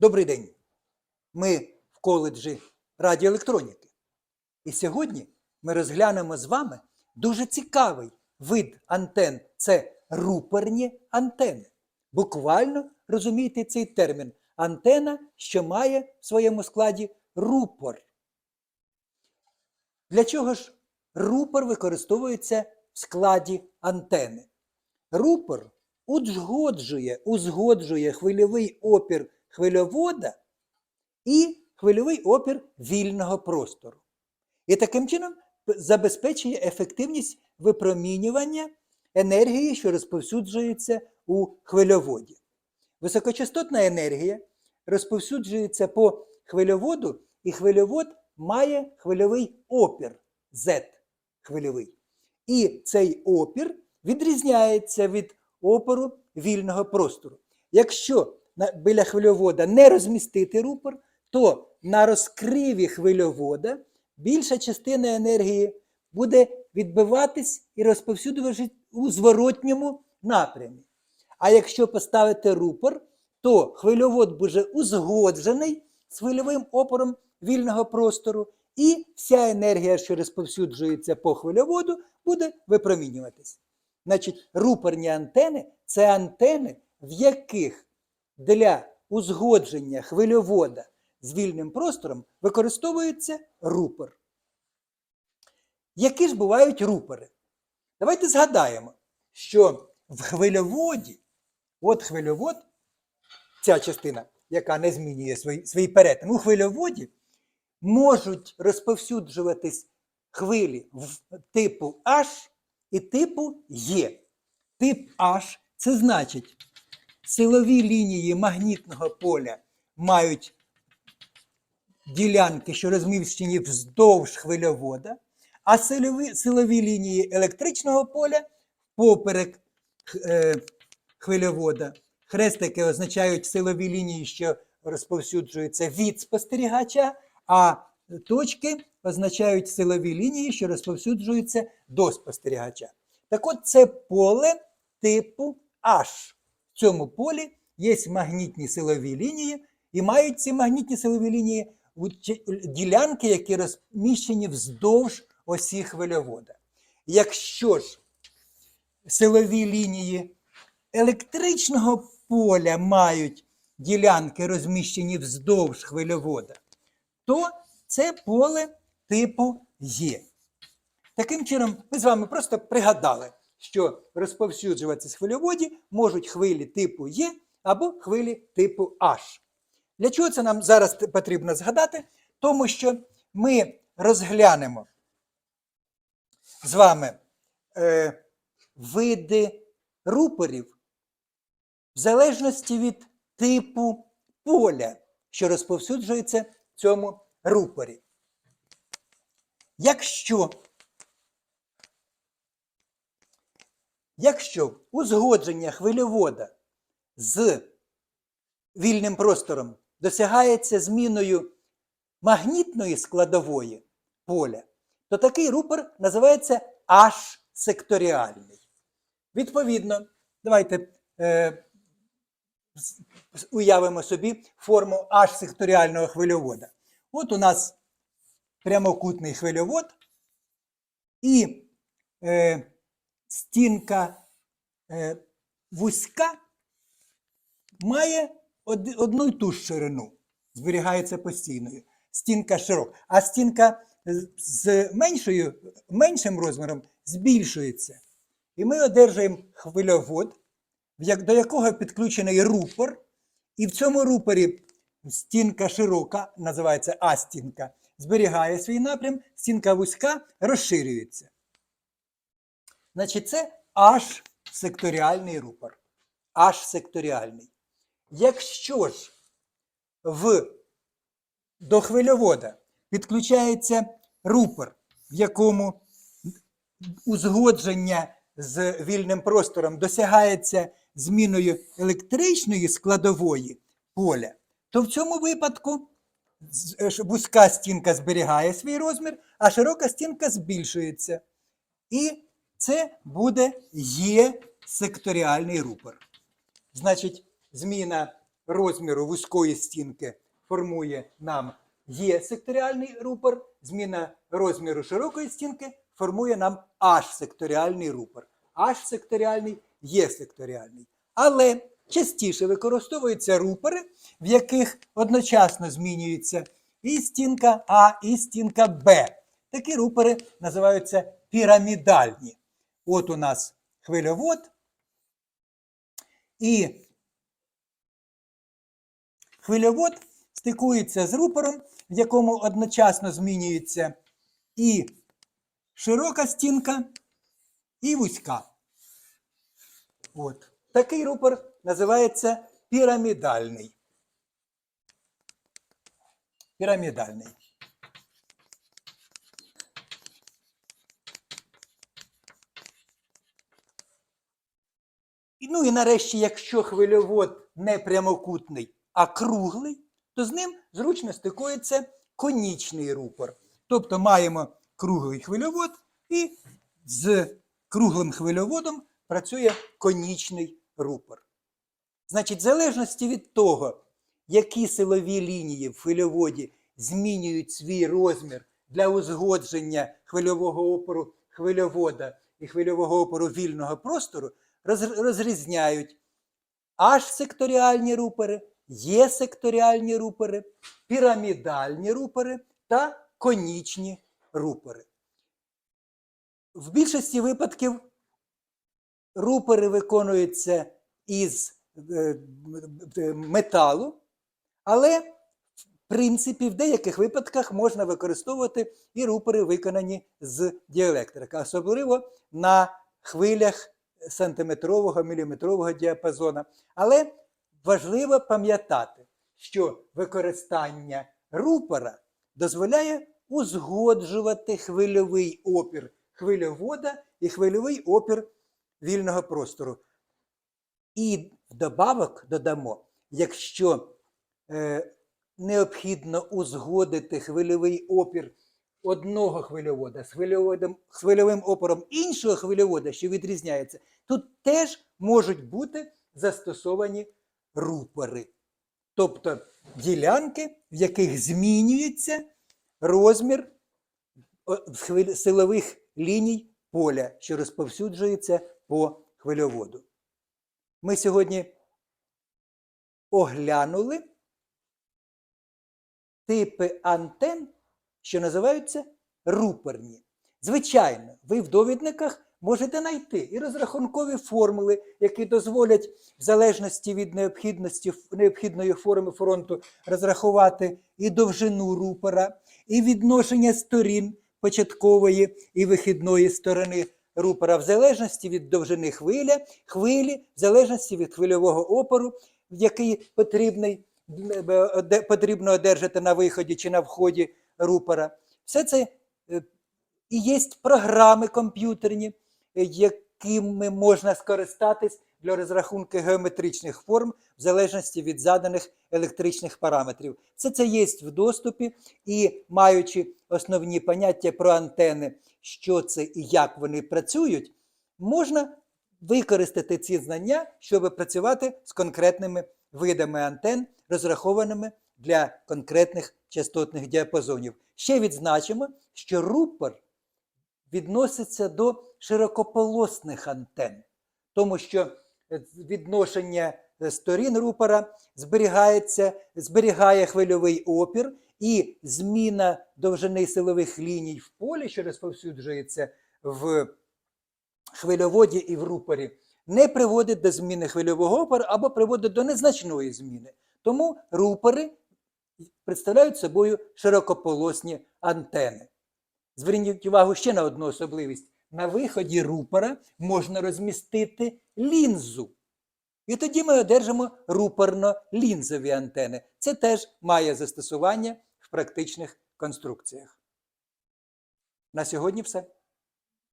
Добрий день. Ми в коледжі радіоелектроніки. І сьогодні ми розглянемо з вами дуже цікавий вид антен це рупорні антени. Буквально розумієте цей термін антена, що має в своєму складі рупор. Для чого ж рупор використовується в складі антени? Рупор узгоджує, узгоджує хвильовий опір хвильовода і хвильовий опір вільного простору. І таким чином забезпечує ефективність випромінювання енергії, що розповсюджується у хвильоводі. Високочастотна енергія розповсюджується по хвильоводу, і хвильовод має хвильовий опір Z хвильовий. І цей опір відрізняється від опору вільного простору. Якщо біля хвильовода не розмістити рупор, то на розкриві хвильовода більша частина енергії буде відбиватись і розповсюдуватись у зворотньому напрямі. А якщо поставити рупор, то хвильовод буде узгоджений з хвильовим опором вільного простору, і вся енергія, що розповсюджується по хвильоводу, буде випромінюватись. Значить, рупорні антени це антени, в яких для узгодження хвильовода з вільним простором використовується рупор. Які ж бувають рупори? Давайте згадаємо, що в хвильоводі, от хвильовод, ця частина, яка не змінює свій, свій перетин, у хвильоводі можуть розповсюджуватись хвилі типу H і типу Е. Тип H це значить, силові лінії магнітного поля мають ділянки, що розміщені вздовж хвильовода, а силові, силові лінії електричного поля поперек е, хвильовода. Хрестики означають силові лінії, що розповсюджуються від спостерігача, а точки означають силові лінії, що розповсюджуються до спостерігача. Так от це поле типу H. Цьому полі є магнітні силові лінії, і мають ці магнітні силові лінії ділянки, які розміщені вздовж осі хвильовода. Якщо ж силові лінії електричного поля мають ділянки, розміщені вздовж хвильовода, то це поле типу Є. Таким чином, ми з вами просто пригадали, що розповсюджуватися хвильоводі можуть хвилі типу Є або хвилі типу H. Для чого це нам зараз потрібно згадати? Тому що ми розглянемо з вами е, види рупорів в залежності від типу поля, що розповсюджується в цьому рупорі. Якщо, якщо узгодження хвильовода з вільним простором досягається зміною магнітної складової поля, то такий рупор називається H-секторіальний. Відповідно, давайте е, уявимо собі форму H-секторіального хвильовода. От у нас прямокутний хвильовод і е, стінка е, вузька має од- одну й ту ж ширину, зберігається постійною. Стінка широка. А стінка з меншою, меншим розміром збільшується. І ми одержуємо хвильовод, до якого підключений рупор, і в цьому рупорі стінка широка, називається А-стінка, зберігає свій напрям, стінка вузька розширюється. Значить, це аж секторіальний рупор. Аж секторіальний. Якщо ж в, до хвильовода підключається рупор, в якому узгодження з вільним простором досягається зміною електричної складової поля, то в цьому випадку е, вузька стінка зберігає свій розмір, а широка стінка збільшується. І це буде є секторіальний рупор. Значить, зміна розміру вузької стінки формує нам Є-секторіальний рупор, зміна розміру широкої стінки формує нам H-секторіальний рупор. H-секторіальний, Є-секторіальний. Але частіше використовуються рупори, в яких одночасно змінюється і стінка А, і стінка Б. Такі рупори називаються пірамідальні. От у нас хвильовод. І хвильовод стикується з рупором, в якому одночасно змінюється і широка стінка, і вузька. От. Такий рупор називається пірамідальний. Пірамідальний. Ну і нарешті, якщо хвильовод не прямокутний, а круглий, то з ним зручно стикується конічний рупор. Тобто маємо круглий хвильовод і з круглим хвильоводом працює конічний рупор. Значить, в залежності від того, які силові лінії в хвильоводі змінюють свій розмір для узгодження хвильового опору хвильовода і хвильового опору вільного простору, розрізняють H-секторіальні рупори, Є-секторіальні рупори, пірамідальні рупори та конічні рупори. В більшості випадків рупори виконуються із е, е, металу, але в принципі в деяких випадках можна використовувати і рупори, виконані з діелектрика, особливо на хвилях сантиметрового, міліметрового діапазону. Але важливо пам'ятати, що використання рупора дозволяє узгоджувати хвильовий опір хвильовода і хвильовий опір вільного простору. І вдобавок додамо, якщо е, необхідно узгодити хвильовий опір одного хвильовода з хвильоводом, хвильовим опором іншого хвильовода, що відрізняється, тут теж можуть бути застосовані рупори. Тобто ділянки, в яких змінюється розмір силових ліній поля, що розповсюджується по хвильоводу. Ми сьогодні оглянули типи антен, що називаються рупорні. Звичайно, ви в довідниках можете знайти і розрахункові формули, які дозволять, в залежності від необхідності необхідної форми фронту, розрахувати і довжину рупора, і відношення сторін початкової і вихідної сторони рупора, в залежності від довжини хвиля, хвилі, в залежності від хвильового опору, який потрібний, е, потрібно одержати на виході чи на вході рупора. Все це е, і є програми комп'ютерні, е, якими можна скористатись для розрахунку геометричних форм в залежності від заданих електричних параметрів. Все це є в доступі, і маючи основні поняття про антени, що це і як вони працюють, можна використати ці знання, щоб працювати з конкретними видами антен, розрахованими для конкретних частотних діапазонів. Ще відзначимо, що рупор відноситься до широкополосних антен, тому що е, відношення е, сторін рупора зберігається, зберігає хвильовий опір, і зміна довжини силових ліній в полі, що розповсюджується в хвильоводі і в рупорі, не приводить до зміни хвильового опору або приводить до незначної зміни. Тому рупори представляють собою широкополосні антени. Зверніть увагу ще на одну особливість. На виході рупора можна розмістити лінзу. І тоді ми одержимо рупорно-лінзові антени. Це теж має застосування в практичних конструкціях. На сьогодні все.